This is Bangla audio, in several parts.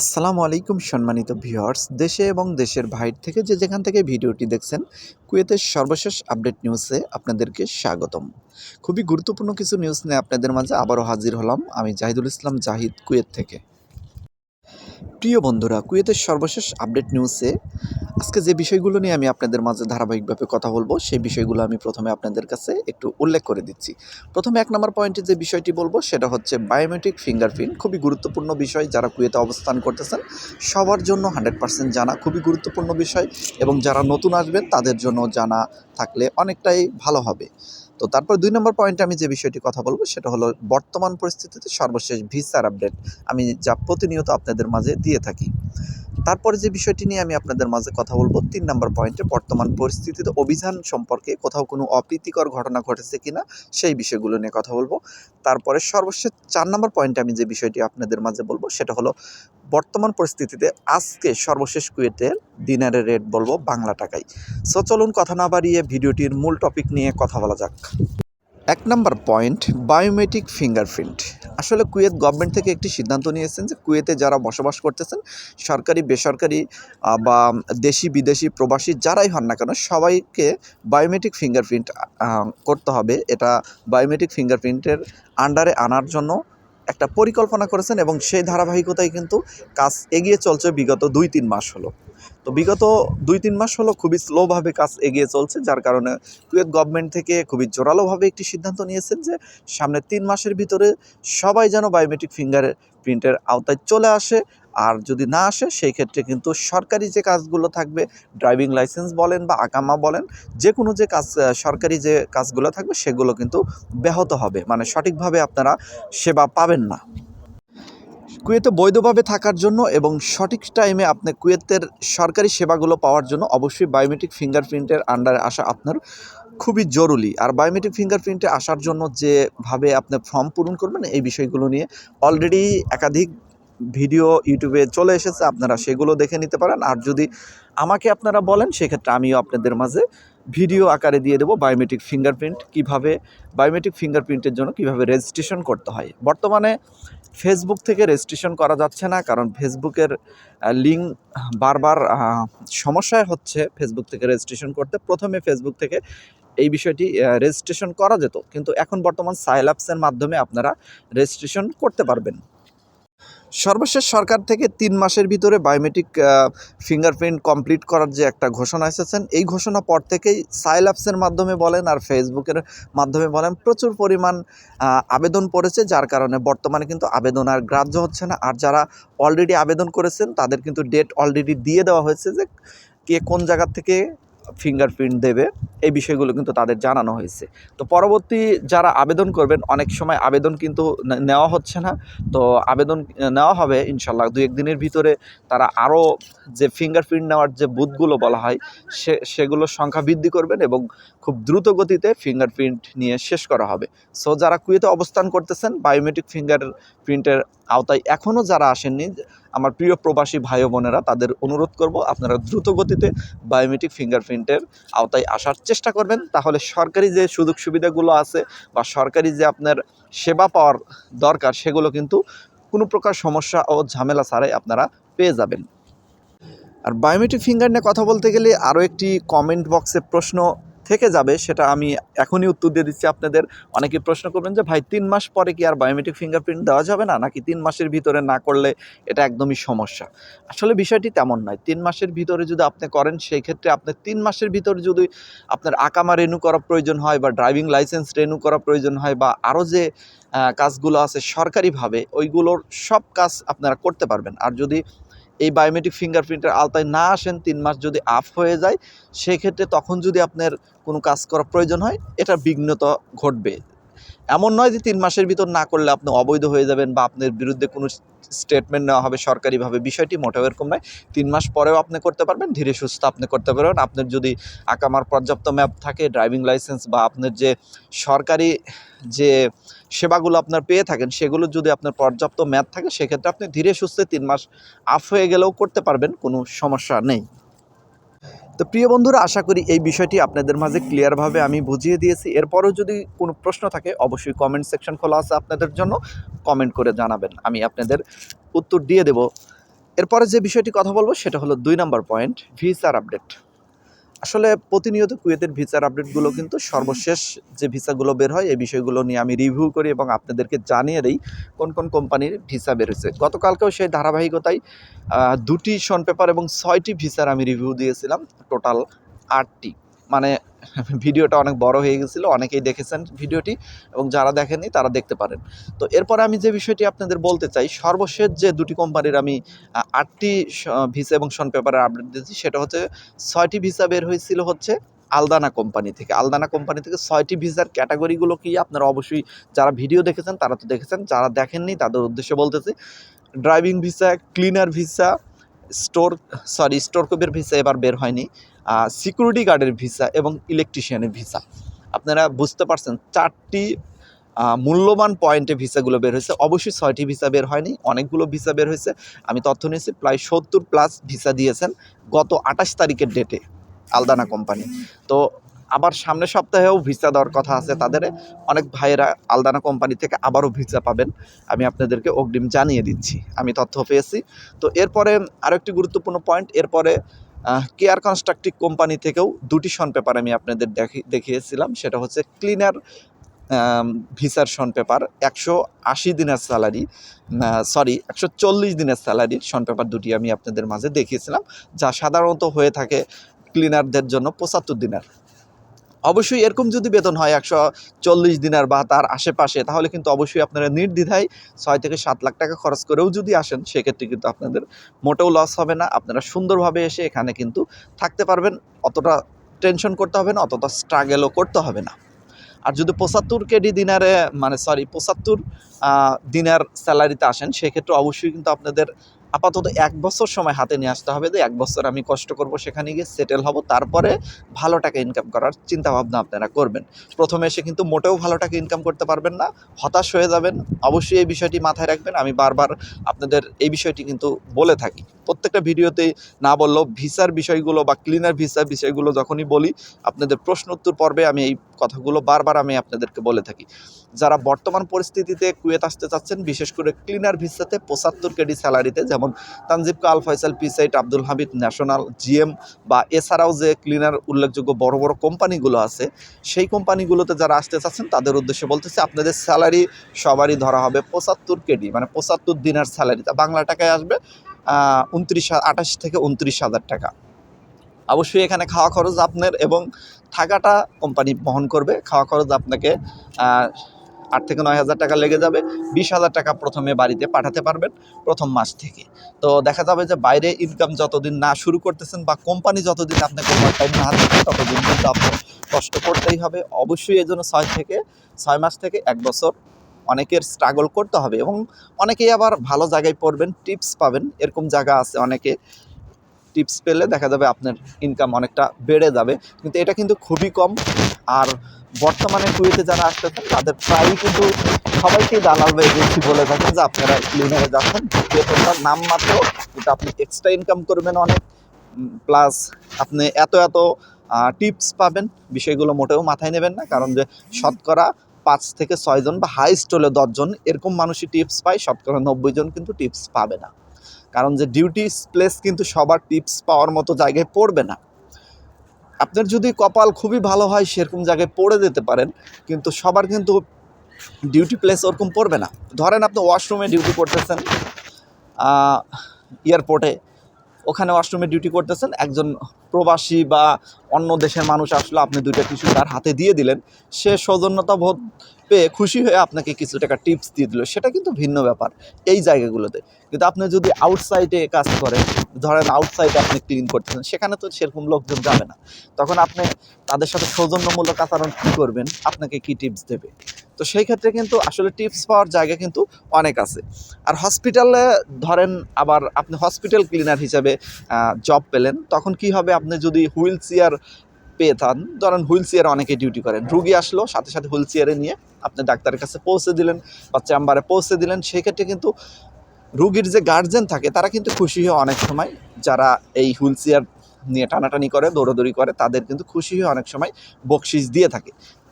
আসসালামু আলাইকুম সম্মানিত ভিউয়ার্স, দেশে এবং দেশের বাইরে থেকে যে যেখান থেকে ভিডিওটি দেখছেন, কুয়েতের সর্বশেষ আপডেট নিউজে আপনাদেরকে স্বাগতম। খুবই গুরুত্বপূর্ণ কিছু নিউজ নিয়ে আপনাদের মাঝে আবারও হাজির হলাম আমি জাহিদুল ইসলাম জাহিদ কুয়েত থেকে। প্রিয় বন্ধুরা, কুয়েতের সর্বশেষ আপডেট নিউজে আজকে যে বিষয়গুলো নিয়ে আমি আপনাদের মাঝে ধারাবাহিকভাবে কথা বলব, সেই বিষয়গুলো আমি প্রথমে আপনাদের কাছে একটু উল্লেখ করে দিচ্ছি। প্রথমে এক নম্বর পয়েন্টে যে বিষয়টি বলব, সেটা হচ্ছে বায়োমেট্রিক ফিঙ্গারপ্রিন্ট খুবই গুরুত্বপূর্ণ বিষয় যারা কুয়েতে অবস্থান করতেছেন, সবার জন্য হান্ড্রেড পার্সেন্ট জানা খুবই গুরুত্বপূর্ণ বিষয় এবং যারা নতুন আসবেন, তাদের জন্য জানা থাকলে অনেকটাই ভালো হবে। তো তারপর দুই নম্বর পয়েন্টে আমি যে বিষয়টি কথা বলব, সেটা হলো বর্তমান পরিস্থিতিতে সর্বশেষ ভিসার আপডেট আমি যা প্রতিনিয়ত আপনাদের মাঝে দিয়ে থাকি। তারপরে যে বিষয়টি নিয়ে আমি আপনাদের মাঝে কথা বলব, তিন নম্বর পয়েন্টে বর্তমান পরিস্থিতিতে অভিযান সম্পর্কে কোথাও কোনো অপ্রীতিকর ঘটনা ঘটেছে কিনা, সেই বিষয়গুলো নিয়ে কথা বলব। তারপরে সর্বশেষ চার নম্বর পয়েন্টে আমি যে বিষয়টি আপনাদের মাঝে বলব, সেটা হলো বর্তমান পরিস্থিতিতে আজকে সর্বশেষ কুয়েতের দিনারের রেট বলব বাংলা টাকায়। সো চলুন কথা না বাড়িয়ে ভিডিওটির মূল টপিক নিয়ে কথা বলা যাক। এক নম্বর পয়েন্ট, বায়োমেট্রিক ফিঙ্গারপ্রিন্ট। আসলে কুয়েত গভর্নমেন্ট থেকে একটি সিদ্ধান্ত নিয়েছেন যে কুয়েতে যারা বসবাস করতেছেন, সরকারি, বেসরকারি বা দেশি, বিদেশি প্রবাসী যারাই হন না কেন, সবাইকে বায়োমেট্রিক ফিঙ্গারপ্রিন্ট করতে হবে। এটা বায়োমেট্রিক ফিঙ্গারপ্রিন্টের আন্ডারে আনার জন্য একটা পরিকল্পনা করেছেন এবং সেই ধারাবাহিকতায় কিন্তু কাজ এগিয়ে চলছে বিগত দুই, তিন মাস হলো। তো বিগত দুই তিন মাস হলো খুবই স্লোভাবে কাজ এগিয়ে চলছে, যার কারণে কুয়েত গভর্নমেন্ট থেকে খুবই জোরালোভাবে একটি সিদ্ধান্ত নিয়েছেন যে সামনে তিন মাসের ভিতরে সবাই যেন বায়োমেট্রিক ফিঙ্গার প্রিন্টের আওতায় চলে আসে। আর যদি না আসে, সেই ক্ষেত্রে কিন্তু সরকারি যে কাজগুলো থাকবে ড্রাইভিং লাইসেন্স বলেন বা আকামা বলেন যে কোনো যে কাজ সরকারি যে কাজগুলো থাকবে, সেগুলো কিন্তু ব্যাহত হবে। মানে সঠিকভাবে আপনারা সেবা পাবেন না। কুয়েতে বৈধভাবে থাকার জন্য এবং সঠিক টাইমে আপনি কুয়েতের সরকারি সেবাগুলো পাওয়ার জন্য অবশ্যই বায়োমেট্রিক ফিঙ্গারপ্রিন্টের আন্ডারে আসা আপনার খুবই জরুরি। আর বায়োমেট্রিক ফিঙ্গারপ্রিন্টে আসার জন্য যেভাবে আপনি ফর্ম পূরণ করবেন, এই বিষয়গুলো নিয়ে অলরেডি একাধিক ভিডিও ইউটিউবে চলে এসেছে, আপনারা সেগুলো দেখে নিতে পারেন। আর যদি আমাকে আপনারা বলেন, সেক্ষেত্রে আমিও আপনাদের মাঝে ভিডিও আকারে দিয়ে দেবো বায়োমেট্রিক ফিঙ্গারপ্রিন্ট কীভাবে, বায়োমেট্রিক ফিঙ্গারপ্রিন্টের জন্য কীভাবে রেজিস্ট্রেশন করতে হয়। বর্তমানে ফেসবুক থেকে রেজিস্ট্রেশন করা যাচ্ছে না, কারণ ফেসবুকের লিঙ্ক বারবার সমস্যায় হচ্ছে ফেসবুক থেকে রেজিস্ট্রেশন করতে। প্রথমে ফেসবুক থেকে এই বিষয়টি রেজিস্ট্রেশন করা যেত। কিন্তু এখন বর্তমান সাইল অ্যাপসের মাধ্যমে আপনারা রেজিস্ট্রেশন করতে পারবেন। সর্বশেষ সরকার থেকে তিন মাসের ভিতরে বায়োমেট্রিক ফিঙ্গারপ্রিন্ট কমপ্লিট করার যে একটা ঘোষণা এসেছেন, এই ঘোষণা পর থেকেই সাইল অ্যাপসের মাধ্যমে বলেন আর ফেসবুকের মাধ্যমে বলেন প্রচুর পরিমাণ আবেদন পড়েছে, যার কারণে বর্তমানে কিন্তু আবেদন আর গ্রাহ্য হচ্ছে না। আর যারা অলরেডি আবেদন করেছেন, তাদের কিন্তু ডেট অলরেডি দিয়ে দেওয়া হয়েছে যে কে কোন জায়গা থেকে ফিঙ্গারপ্রিন্ট দেবে, এই বিষয়গুলো কিন্তু তাদের জানানো হয়েছে। তো পরবর্তী যারা আবেদন করবেন, অনেক সময় আবেদন কিন্তু নেওয়া হচ্ছে না। তো আবেদন নেওয়া হবে ইনশাল্লাহ দু একদিনের ভিতরে। তারা আরও যে ফিঙ্গারপ্রিন্ট নেওয়ার যে বুথগুলো বলা হয়, সে, সেগুলোর সংখ্যা বৃদ্ধি করবেন এবং খুব দ্রুত গতিতে ফিঙ্গারপ্রিন্ট নিয়ে শেষ করা হবে। সো যারা কুয়েতে অবস্থান করতেছেন বায়োমেট্রিক ফিঙ্গার প্রিন্টের আওতায় এখনও যারা আসেননি, আমার প্রিয় প্রবাসী ভাই বোনেরা, তাদের অনুরোধ করব আপনারা দ্রুত গতিতে বায়োমেট্রিক ফিঙ্গারপ্রিন্টের আওতায় আসার চেষ্টা করবেন। তাহলে সরকারি যে সুযোগ সুবিধাগুলো আছে বা সরকারি যে আপনার সেবা পাওয়ার দরকার, সেগুলো কিন্তু কোনো প্রকার সমস্যা ও ঝামেলা ছাড়াই আপনারা পেয়ে যাবেন। আর বায়োমেট্রিক ফিঙ্গার নিয়ে কথা বলতে গেলে আরও একটি কমেন্ট বক্সে প্রশ্ন থেকে যাবে সেটা আমি এখনই উত্তর দিয়ে দিচ্ছি আপনাদের। অনেকে প্রশ্ন করবেন যে, ভাই, তিন মাস পরে কি আর বায়োমেট্রিক ফিঙ্গারপ্রিন্ট দেওয়া যাবে না? নাকি তিন মাসের ভিতরে না করলে এটা একদমই সমস্যা? আসলে বিষয়টি তেমন নয়। তিন মাসের ভিতরে যদি আপনি করেন সেই ক্ষেত্রে আপনার তিন মাসের ভিতরে যদি আপনার আকামা রেনু করা প্রয়োজন হয় বা ড্রাইভিং লাইসেন্স রেনু করা প্রয়োজন হয় বা আরও যে কাজগুলো আছে সরকারিভাবে, ওইগুলোর সব কাজ আপনারা করতে পারবেন। আর যদি এই বায়োমেট্রিক ফিঙ্গারপ্রিন্টের আওতায় না আসেন, তিন মাস যদি আফ হয়ে যায়, সেক্ষেত্রে তখন যদি আপনার কোনো কাজ করার প্রয়োজন হয়, এটা বিঘ্নতা ঘটবে। এমন নয় যে তিন মাসের ভিতর না করলে আপনি অবৈধ হয়ে যাবেন বা আপনার বিরুদ্ধে কোনো স্টেটমেন্ট নেওয়া হবে সরকারিভাবে। বিষয়টি মোটেও এরকম নয়। তিন মাস পরেও আপনি করতে পারবেন, ধীরে সুস্থ আপনি করতে পারবেন। আপনার যদি আকামার পর্যাপ্ত ম্যাপ থাকে ড্রাইভিং লাইসেন্স বা আপনার যে সরকারি যে সেবাগুলো আপনার পেয়ে থাকেন, সেগুলো যদি আপনার পর্যাপ্ত ম্যাপ থাকে, সেক্ষেত্রে আপনি ধীরে সুস্থে তিন মাস আপ হয়ে গেলেও করতে পারবেন, কোনো সমস্যা নেই। তো প্রিয় বন্ধুরা, আশা করি এই বিষয়টি আপনাদের মাঝে ক্লিয়ারভাবে আমি বুঝিয়ে দিয়েছি। এরপরও যদি কোনো প্রশ্ন থাকে, অবশ্যই কমেন্ট সেকশন খোলা আছে আপনাদের জন্য। কমেন্ট করে জানাবেন, আমি আপনাদের উত্তর দিয়ে দেব। এরপরে যে বিষয়টি কথা বলব, সেটা হলো দুই নম্বর পয়েন্ট ভিসার আপডেট আসলে প্রতিনিয়ত কুয়েতের ভিসার আপডেটগুলো কিন্তু সর্বশেষ যে ভিসাগুলো বের হয়, এই বিষয়গুলো নিয়ে আমি রিভিউ করি এবং আপনাদেরকে জানিয়ে দিই কোন কোন কোম্পানির ভিসা বের হয়েছে। গতকালকেও সেই ধারাবাহিকতায় দুটি শন পেপার এবং ছয়টি ভিসার আমি রিভিউ দিয়েছিলাম টোটাল আটটি। মানে ভিডিওটা অনেক বড় হয়ে গেছিল, অনেকেই দেখেছেন ভিডিওটি এবং যারা দেখেননি তারা দেখতে পারেন। তো এরপরে আমি যে বিষয়টি আপনাদের বলতে চাই, সর্বশেষ যে দুটি কোম্পানির আমি আটটি ভিসা এবং শন পেপারের আপডেট দিয়েছি, সেটা হচ্ছে ছয়টি ভিসা বের হয়েছিল হচ্ছে আলদানা কোম্পানি থেকে। আলদানা কোম্পানি থেকে ছয়টি ভিসার ক্যাটাগরিগুলো কি আপনারা অবশ্যই যারা ভিডিও দেখেছেন তারা তো দেখেছেন, যারা দেখেননি তাদের উদ্দেশ্যে বলতেছি, driving visa, cleaner visa, store sorry store কোপের visa এবার বের হয়নি। সিকিউরিটি গার্ডের ভিসা এবং ইলেকট্রিশিয়ানের ভিসা আপনারা বুঝতে পারছেন চারটি মূল্যবান পয়েন্টে ভিসাগুলো বের হয়েছে। অবশ্যই ছয়টি ভিসা বের হয়নি, অনেকগুলো ভিসা বের হয়েছে। আমি তথ্য নিয়েছি, প্রায় সত্তর প্লাস ভিসা দিয়েছেন গত আঠাশ তারিখের ডেটে আলদানা কোম্পানি তো আবার সামনের সপ্তাহেও ভিসা দেওয়ার কথা আছে তাদের। অনেক ভাইয়েরা আলদানা কোম্পানি থেকে আবারও ভিসা পাবেন। আমি আপনাদেরকে অগ্রিম জানিয়ে দিচ্ছি। আমি তথ্য পেয়েছি। তো এরপরে আরও একটি গুরুত্বপূর্ণ পয়েন্ট এরপরে কেয়ার কনস্ট্রাকটিভ কোম্পানি থেকেও দুটি শন পেপার আমি আপনাদের দেখি দেখিয়েছিলাম। সেটা হচ্ছে ক্লিনার ভিসার শন পেপার একশো আশি দিনের স্যালারি সরি একশো চল্লিশ দিনের স্যালারির শন পেপার দুটি আমি আপনাদের মাঝে দেখিয়েছিলাম, যা সাধারণত হয়ে থাকে ক্লিনারদের জন্য পঁচাত্তর দিনের। অবশ্যই এরকম যদি বেতন হয় একশো চল্লিশ দিনের বা তার আশেপাশে, তাহলে কিন্তু অবশ্যই আপনারা নির্দ্বিধায় ছয় থেকে সাত লাখ টাকা খরচ করেও যদি আসেন, সেক্ষেত্রে কিন্তু আপনাদের মোটেও লস হবে না। আপনারা সুন্দরভাবে এসে এখানে কিন্তু থাকতে পারবেন। অতটা টেনশন করতে হবে না, অতটা স্ট্রাগেলও করতে হবে না। আর যদি পঁচাত্তর কেডি দিনারে মানে সরি পঁচাত্তর দিনার স্যালারিতে আসেন, সেক্ষেত্রে অবশ্যই কিন্তু আপনাদের আপাতত এক বছর সময় হাতে নিয়ে আসতে হবে যে এক বছর আমি কষ্ট করব সেখানে গিয়ে সেটেল হব। তারপরে ভালো টাকা ইনকাম করার চিন্তা ভাবনা আপনারা করবেন। প্রথমে এসে কিন্তু মোটেও ভালো টাকা ইনকাম করতে পারবেন না, হতাশ হয়ে যাবেন। অবশ্যই এই বিষয়টি মাথায় রাখবেন। আমি বারবার আপনাদের এই বিষয়টি কিন্তু বলে থাকি। প্রত্যেকটা ভিডিওতেই না বললেও ভিসার বিষয়গুলো বা ক্লিনার ভিসার বিষয়গুলো যখনই বলি, আপনাদের প্রশ্ন উত্তর পর্বে আমি এই কথাগুলো বারবার আমি আপনাদেরকে বলে থাকি। যারা বর্তমান পরিস্থিতিতে কুয়েত আসতে চাচ্ছেন, বিশেষ করে ক্লিনার ভিসাতে পঁচাত্তর কেডি স্যালারিতে, যেমন তানজিব কাল ফয়সাল পিসাইট আব্দুল হামিদ ন্যাশনাল জিএম বা এছাড়াও যে ক্লিনার উল্লেখযোগ্য বড় বড় কোম্পানিগুলো আছে, সেই কোম্পানিগুলোতে যারা আসতে চাচ্ছেন, তাদের উদ্দেশ্যে বলতেছে আপনাদের স্যালারি সবারই ধরা হবে পঁচাত্তর কেডি মানে পঁচাত্তর দিনের স্যালারি। তা বাংলা টাকায় আসবে উনত্রিশ, আঠাশ থেকে উনত্রিশ হাজার টাকা। অবশ্যই এখানে খাওয়া খরচ আপনার এবং থাকাটা কোম্পানি বহন করবে। খাওয়া খরচ আপনাকে আট থেকে নয় হাজার টাকা লেগে যাবে। বিশ হাজার টাকা প্রথমে বাড়িতে পাঠাতে পারবেন প্রথম মাস থেকে। তো দেখা যাবে যে বাইরে ইনকাম যতদিন না শুরু করতেছেন বা কোম্পানি যতদিন আপনাকে ওভারটাইম না দিচ্ছে ততদিন কিন্তু আপনার কষ্ট করতেই হবে। অবশ্যই এই জন্য ছয় থেকে, ছয় মাস থেকে এক বছর অনেকের স্ট্রাগল করতে হবে এবং অনেকেই আবার ভালো জায়গায় পড়বেন টিপস পাবেন। এরকম জায়গা আছে অনেকে টিপস পেলে দেখা যাবে আপনার ইনকাম অনেকটা বেড়ে যাবে। কিন্তু এটা কিন্তু খুবই কম। আর বর্তমানে কুয়েতে যারা আসতেছেন, তাদের প্রায়ই কিন্তু সবাইকে দালাল বা এজেন্সি বলে থাকেন যে আপনারা ক্লিনারে যাচ্ছেন। বেতনটার নাম মাত্র কিন্তু আপনি এক্সট্রা ইনকাম করবেন অনেক। প্লাস আপনি এত এত টিপস পাবেন। বিষয়গুলো মোটেও মাথায় নেবেন না। কারণ যে শতকরা পাঁচ থেকে ছয়জন বা হাইস্ট হলে দশজন এরকম মানুষই টিপস পায়। শতকরা নব্বই জন কিন্তু টিপস পাবে না। কারণ যে ডিউটি প্লেস কিন্তু সবার টিপস পাওয়ার মতো জায়গায় পড়বে না। আপনার যদি কপাল খুবই ভালো হয়, সেরকম জায়গায় পড়ে যেতে পারেন, কিন্তু সবার কিন্তু ডিউটি প্লেস ওরকম পড়বে না। ধরেন আপনি ওয়াশরুমে ডিউটি করতেছেন এয়ারপোর্টে ওখানে ওয়াশরুমে ডিউটি করতেছেন, একজন প্রবাসী বা অন্য দেশের মানুষ আসলে, আপনি দুইটা কিছু তার হাতে দিয়ে দিলেন, সে সৌজন্যতা বোধ পেয়ে খুশি হয়ে আপনাকে কিছু টাকা টিপস দিয়ে দিল। সেটা কিন্তু ভিন্ন ব্যাপার এই জায়গাগুলোতে। কিন্তু আপনি যদি আউটসাইডে কাজ করেন, ধরেন আউটসাইডে আপনি ক্লিন করতেছেন, সেখানে তো সেরকম লোকজন যাবে না। তখন আপনি তাদের সাথে সৌজন্যমূলক আচরণ কী করবেন? আপনাকে কি টিপস দেবে? তো সেই ক্ষেত্রে কিন্তু আসলে টিপস পাওয়ার জায়গা কিন্তু অনেক আছে। আর হসপিটালে ধরেন আবার আপনি হসপিটাল ক্লিনার হিসাবে জব পেলেন, তখন কি হবে? আপনি যদি হুইল চেয়ার পেয়ে থান, ধরেন হুইল চেয়ারে অনেকে ডিউটি করেন, রুগী আসলো, সাথে সাথে হুইল চেয়ারে নিয়ে আপনি ডাক্তারের কাছে পৌঁছে দিলেন বা চেম্বারে পৌঁছে দিলেন, সেই ক্ষেত্রে কিন্তু রুগীর যে গার্জেন থাকে, তারা কিন্তু খুশি হয় অনেক সময় যারা এই হুইল চেয়ার নিয়ে টানাটানি করে, দৌড়াদৌড়ি করে, তাদের কিন্তু খুশি হয়ে অনেক সময় বকশিস দিয়ে থাকে।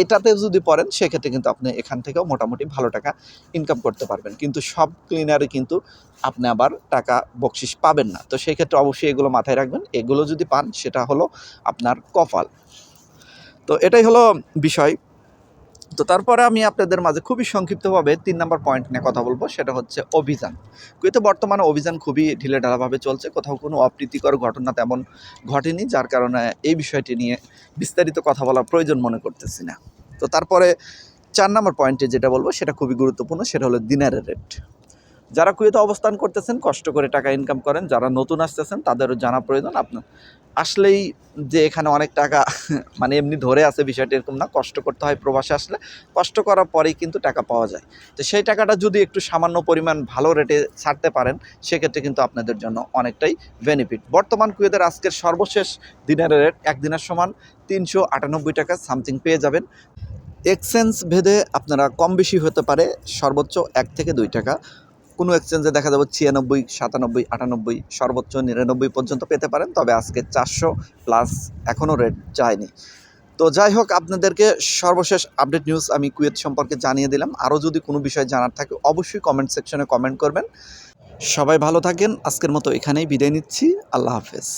এটাতে যদি পড়েন, সেক্ষেত্রে কিন্তু আপনি এখান থেকেও মোটামুটি ভালো টাকা ইনকাম করতে পারবেন। কিন্তু সব ক্লিনারে কিন্তু আপনি আবার টাকা বকশিস পাবেন না। তো সেই ক্ষেত্রে অবশ্যই এগুলো মাথায় রাখবেন। এগুলো যদি পান, সেটা হলো আপনার কপাল। তো এটাই হলো বিষয়। তো তারপরে আমি আপনাদের মাঝে খুবই সংক্ষিপ্তভাবে তিন নম্বর পয়েন্ট নিয়ে কথা বলব, সেটা হচ্ছে অভিযান। কিন্তু বর্তমানে অভিযান খুবই ঢিলে ঢালাভাবে চলছে, কোথাও কোনো অপ্রীতিকর ঘটনা তেমন ঘটেনি, যার কারণে এই বিষয়টি নিয়ে বিস্তারিত কথা বলার প্রয়োজন মনে করতেছি না। তো তারপরে চার নম্বর পয়েন্টে যেটা বলব, সেটা খুবই গুরুত্বপূর্ণ, সেটা হলো দিনারের রেট যারা কুয়েতে অবস্থান করতেছেন, কষ্ট করে টাকা ইনকাম করেন, যারা নতুন আসতেছেন, তাদেরও জানা প্রয়োজন। আপনার আসলেই যে এখানে অনেক টাকা মানে এমনি ধরে আছে, বিষয়টা এরকম না। কষ্ট করতে হয় প্রবাসে আসলে। কষ্ট করার পরেই কিন্তু টাকা পাওয়া যায়। তো সেই টাকাটা যদি একটু সামান্য পরিমাণ ভালো রেটে ছাড়তে পারেন, সেক্ষেত্রে কিন্তু আপনাদের জন্য অনেকটাই বেনিফিট বর্তমান কুয়েতের আজকের সর্বশেষ দিনের রেট একদিনের সমান তিনশো আটানব্বই টাকা সামথিং পেয়ে যাবেন। এক্সচেঞ্জ ভেদে আপনারা কম বেশি হতে পারে সর্বোচ্চ এক থেকে দুই টাকা। কোনো এক্সচেঞ্জে দেখা যাবে ছিয়ানব্বই, সাতানব্বই, আটানব্বই, সর্বোচ্চ নিরানব্বই পর্যন্ত পেতে পারেন। তবে আজকে চারশো প্লাস এখনও রেট যায়নি। তো যাই হোক, আপনাদেরকে সর্বশেষ আপডেট নিউজ আমি কুয়েত সম্পর্কে জানিয়ে দিলাম। আরও যদি কোনো বিষয় জানার থাকে, অবশ্যই কমেন্ট সেকশনে কমেন্ট করবেন। সবাই ভালো থাকেন। আজকের মতো এখানেই বিদায় নিচ্ছি। আল্লাহ হাফেজ।